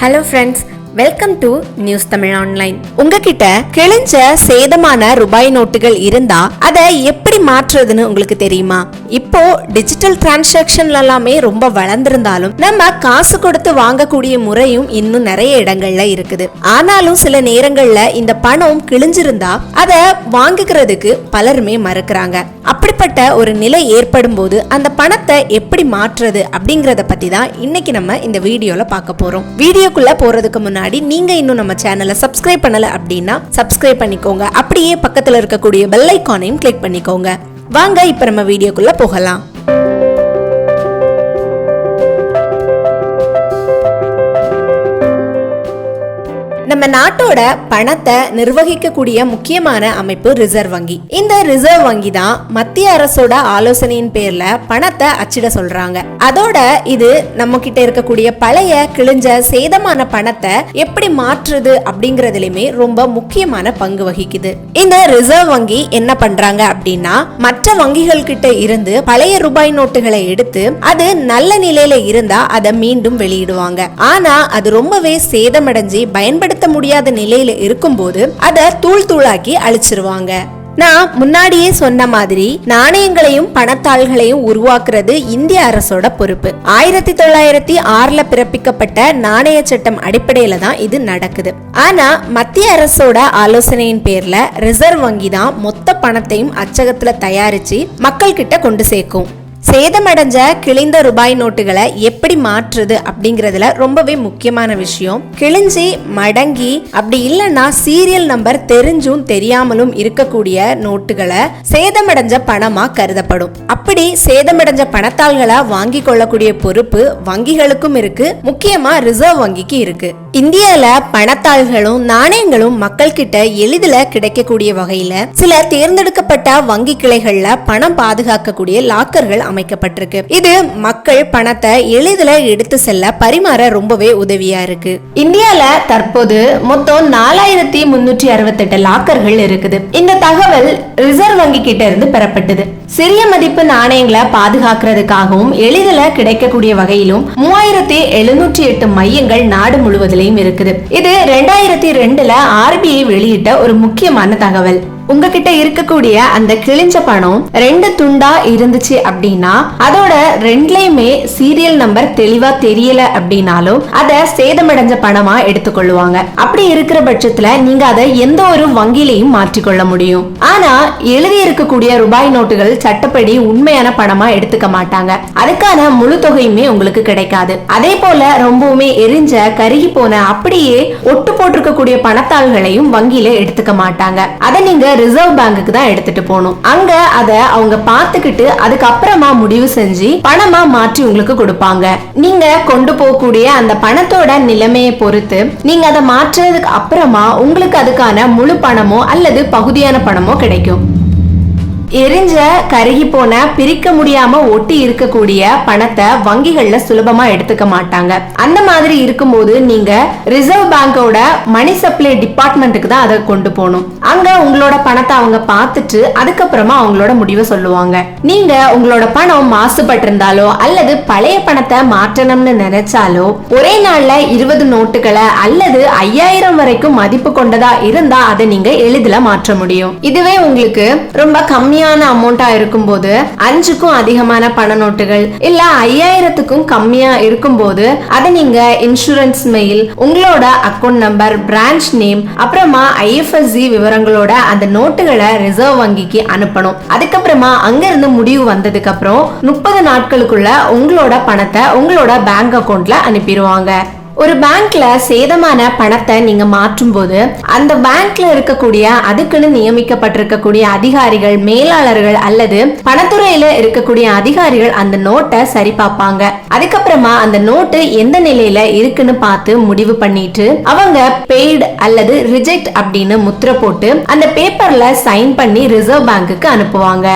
Hello friends welcome to news Tamil online உங்ககிட்ட கிழிஞ்ச சேதமான ரூபாய் நோட்டுகள் இருந்தா அதை எப்படி மாற்றுறதுன்னு உங்களுக்கு தெரியுமா? இப்போ டிஜிட்டல் டிரான்சாக்ஷன்ல எல்லாமே ரொம்ப வளர்ந்திருந்தாலும் நம்ம காசு கொடுத்து வாங்கக்கூடிய முறையும் இன்னும் நிறைய இடங்கள்ல இருக்குது. ஆனாலும் சில நேரங்கள்ல இந்த பணம் கிழிஞ்சிருந்தா அதை வாங்குகிறதுக்கு பலருமே மறுக்கிறாங்க. அப்படிப்பட்ட ஒரு நிலை ஏற்படும் போது அந்த பணத்தை எப்படி மாற்றுறது அப்படிங்கறத பத்தி தான் இன்னைக்கு நம்ம இந்த வீடியோல பார்க்க போறோம். வீடியோக்குள்ள போறதுக்கு முன்னாடி நீங்க இன்னும் நம்ம சேனலை சப்ஸ்கிரைப் பண்ணல அப்படின்னா சப்ஸ்கிரைப் பண்ணிக்கோங்க. அப்படியே பக்கத்துல இருக்கக்கூடிய பெல் ஐக்கானையும் கிளிக் பண்ணிக்கோங்க. வாங்க இப்ப நம்ம வீடியோக்குள்ள போகலாம். நம்ம நாட்டோட பணத்தை நிர்வகிக்கக்கூடிய முக்கியமான அமைப்பு ரிசர்வ் வங்கி. இந்த ரிசர்வ் வங்கி தான் மத்திய அரசோட ஆலோசனையின் பேர்ல பணத்தை அச்சிட சொல்றாங்க. அதோட இது நம்ம கிட்ட இருக்கக்கூடிய பழைய கிழிஞ்ச சேதமான பணத்தை எப்படி மாற்றுறது அப்படிங்கறதுலயுமே ரொம்ப முக்கியமான பங்கு வகிக்குது. இந்த ரிசர்வ் வங்கி என்ன பண்றாங்க அப்படின்னா மற்ற வங்கிகள் கிட்ட இருந்து பழைய ரூபாய் நோட்டுகளை எடுத்து அது நல்ல நிலையில இருந்தா அதை மீண்டும் வெளியிடுவாங்க. ஆனா அது ரொம்பவே சேதமடைஞ்சு பயன்படுத்த முடியாத நிலையில இருக்கும்போது அதை தூள் தூளாக்கி அழிச்சிருவாங்க. நான் முன்னாடியே சொன்ன மாதிரி நாணயங்களையும் பணத்தாள்களையும் உருவாக்குறது இந்திய அரசோட பொறுப்பு. ஆயிரத்தி தொள்ளாயிரத்தி ஆறுல பிறப்பிக்கப்பட்ட நாணய சட்டம் அடிப்படையில தான் இது நடக்குது. ஆனா மத்திய அரசோட ஆலோசனையின் பேர்ல ரிசர்வ் வங்கி தான் மொத்த பணத்தையும் அச்சகத்துல தயாரிச்சு மக்கள் கிட்ட கொண்டு சேர்க்கும். சேதமடைஞ்ச கிழிந்த ரூபாய் நோட்டுகளை எப்படி மாற்றுறது அப்படிங்கறதுல ரொம்பவே முக்கியமான விஷயம். கிழிஞ்சி மடங்கி அப்படி இல்லைன்னா சீரியல் நம்பர் தெரிஞ்சும் தெரியாமலும் இருக்கக்கூடிய நோட்டுகளை சேதமடைஞ்ச பணமா கருதப்படும். அப்படி சேதமடைஞ்ச பணத்தாள்களை வாங்கி கொள்ளக்கூடிய பொறுப்பு வங்கிகளுக்கும் இருக்கு. முக்கியமா ரிசர்வ் வங்கிக்கு இருக்கு. இந்தியாவில் பணத்தாள்களும் நாணயங்களும் மக்கள்கிட்ட எளிதில் கிடைக்கக்கூடிய வகையில் சில தேர்ந்தெடுக்கப்பட்ட வங்கி கிளைகளில் பணம் பாதுகாக்கக்கூடிய லாக்கர்கள் அமைக்கப்பட்டிருக்கு. இது மக்கள் பணத்தை எளிதில் எடுத்து செல்ல பரிமாற ரொம்பவே உதவியா இருக்கு. இந்தியாவில் தற்போது மொத்தம் நாலாயிரத்தி முன்னூற்றி அறுபத்தெட்டு லாக்கர்கள் இருக்குது. இந்த தகவல் ரிசர்வ் வங்கி கிட்ட இருந்து பெறப்பட்டது. சிறிய மதிப்பு நாணயங்களை பாதுகாக்கிறதுக்காகவும் எளிதில் கிடைக்கக்கூடிய வகையிலும் மூவாயிரத்தி எழுநூற்றி எட்டு மையங்கள் நாடு முழுவதிலையும் இருக்குது. இது ரெண்டாயிரத்தி ரெண்டுல ஆர்பிஐ வெளியிட்ட ஒரு முக்கியமான தகவல். உங்ககிட்ட இருக்கக்கூடிய அந்த கிழிஞ்ச பணம் ரெண்டு துண்டா இருந்துச்சு அப்படின்னா அதோட ரெண்டுலயுமே சீரியல் நம்பர் தெளிவா தெரியல அப்படின்னாலும் அதை சேதமடைஞ்ச பணமா எடுத்துக்கொள்ளுவாங்க. அப்படி இருக்கிற பட்சத்துல நீங்க அதை எந்த ஒரு வங்கியிலையும் மாற்றிக்கொள்ள முடியும். ஆனா எழுதி இருக்கக்கூடிய ரூபாய் நோட்டுகள் சட்டப்படி உண்மையான பணமா எடுத்துக்க மாட்டாங்க. அதுக்கான முழு தொகையுமே உங்களுக்கு கிடைக்காது. அதே போல ரொம்பவுமே எரிஞ்ச கருகி போன அப்படியே ஒட்டு போட்டிருக்கக்கூடிய பணத்தாள்களையும் வங்கியில எடுத்துக்க மாட்டாங்க. அதை நீங்க ரிசர்வ் பேங்குக்கு தான் எடுத்துட்டு போகணும். அங்க அதை அவங்க பார்த்துக்கிட்டு அதுக்கப்புறமா முடிவு செஞ்சு பணமா மாற்றி உங்களுக்கு கொடுப்பாங்க. நீங்க கொண்டு போகக்கூடிய அந்த பணத்தோட நிலைமையை பொறுத்து நீங்க அதை மாற்றுறதுக்கு அப்புறமா உங்களுக்கு அதுக்கான முழு பணமோ அல்லது பகுதியான பணமோ கிடைக்கும். எரிஞ்ச கருகி போன பிரிக்க முடியாம ஒட்டி இருக்கக்கூடிய பணத்தை வங்கிகள்ல சுலபமா எடுத்துக்க மாட்டாங்க. அந்த மாதிரி இருக்கும்போது நீங்க ரிசர்வ் பேங்கோட மணி சப்ளை டிபார்ட்மெண்ட்டுக்கு தான் அதை கொண்டு போகணும். அங்க உங்களோட பணத்தை அவங்க பார்த்துட்டு அதுக்கப்புறமா அவங்களோட முடிவை சொல்லுவாங்க. நீங்க உங்களோட பணம் மாசுபட்டிருந்தாலோ அல்லது பழைய பணத்தை மாற்றணும்னு நினைச்சாலோ ஒரே நாள்ல இருபது நோட்டுகளை அல்லது ஐயாயிரம் வரைக்கும் மதிப்பு கொண்டதா இருந்தா அதை நீங்க எளிதில் மாற்ற முடியும். இதுவே உங்களுக்கு ரொம்ப கம்மி கம்மியான அமௌண்டா இருக்கும்போது அஞ்சுக்கும் அதிகமான பண நோட்டுகள் இல்ல ஐயாயிரத்துக்கும் கம்மியா இருக்கும்போது அதை நீங்க இன்சூரன்ஸ் மெயில் உங்களோட அக்கௌண்ட் நம்பர் பிரான்ச் நேம் அப்புறமா ஐஎஃப்எஸ்சி விவரங்களோட அந்த நோட்டுகளை ரிசர்வ் வங்கிக்கு அனுப்பணும். அதுக்கப்புறமா அங்க இருந்து முடிவு வந்ததுக்கு அப்புறம் முப்பது நாட்களுக்குள்ள உங்களோட பணத்தை உங்களோட பேங்க் அக்கௌண்ட்ல அனுப்பிடுவாங்க. ஒரு பேங்க்ல சேதமான பணத்தை நீங்க மாற்றும் போது அந்த பேங்க்ல இருக்கக்கூடிய அதுக்குன்னு நியமிக்கப்பட்டிருக்கக்கூடிய அதிகாரிகள் மேலாளர்கள் அல்லது பணத்துறையில இருக்கக்கூடிய அதிகாரிகள் அந்த நோட்டை சரி பார்ப்பாங்க. அதுக்கப்புறமா அந்த நோட்டு எந்த நிலையில இருக்குன்னு பார்த்து முடிவு பண்ணிட்டு அவங்க பெய்டு அல்லது ரிஜெக்ட் அப்படின்னு முத்திர போட்டு அந்த பேப்பர்ல சைன் பண்ணி ரிசர்வ் பேங்குக்கு அனுப்புவாங்க.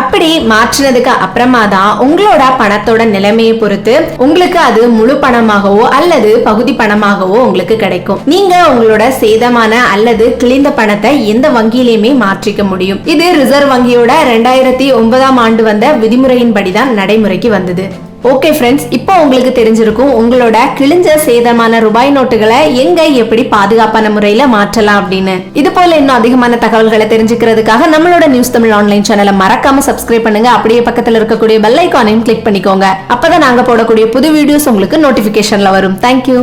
அப்படி மாற்றினதுக்கு அப்புறமா தான் உங்களோட பணத்தோட நிலைமையை பொறுத்து உங்களுக்கு அது முழு பணமாகவோ அல்லது பகுதி பணமாகவோ உங்களுக்கு கிடைக்கும். நீங்க உங்களோட சேதமான அல்லது கிழிந்த பணத்தை எந்த வங்கியிலையுமே மாற்றிக்க முடியும். இது ரிசர்வ் வங்கியோட ரெண்டாயிரத்தி ஒன்பதாம் ஆண்டு வந்த விதிமுறையின்படி தான் நடைமுறைக்கு வந்தது. ஓகே ஃப்ரெண்ட்ஸ் இப்போ உங்களுக்கு தெரிஞ்சிருக்கும் உங்களோட கிழிஞ்ச சேதமான ரூபாய் நோட்டுகளை எங்க எப்படி பாதுகாப்பான முறையில மாற்றலாம் அப்படின்னு. இது போல இன்னும் அதிகமான தகவல்களை தெரிஞ்சுக்கிறதுக்காக நம்மளோட நியூஸ் தமிழ் ஆன்லைன் சேனலை மறக்காம சப்ஸ்கிரைப் பண்ணுங்க. அப்படியே பக்கத்துல இருக்கக்கூடிய பெல் ஐக்கானையும் கிளிக் பண்ணிக்கோங்க. அப்பதான் நாங்க போடக்கூடிய புது வீடியோஸ் உங்களுக்கு நோட்டிபிகேஷன்ல வரும். தேங்க்யூ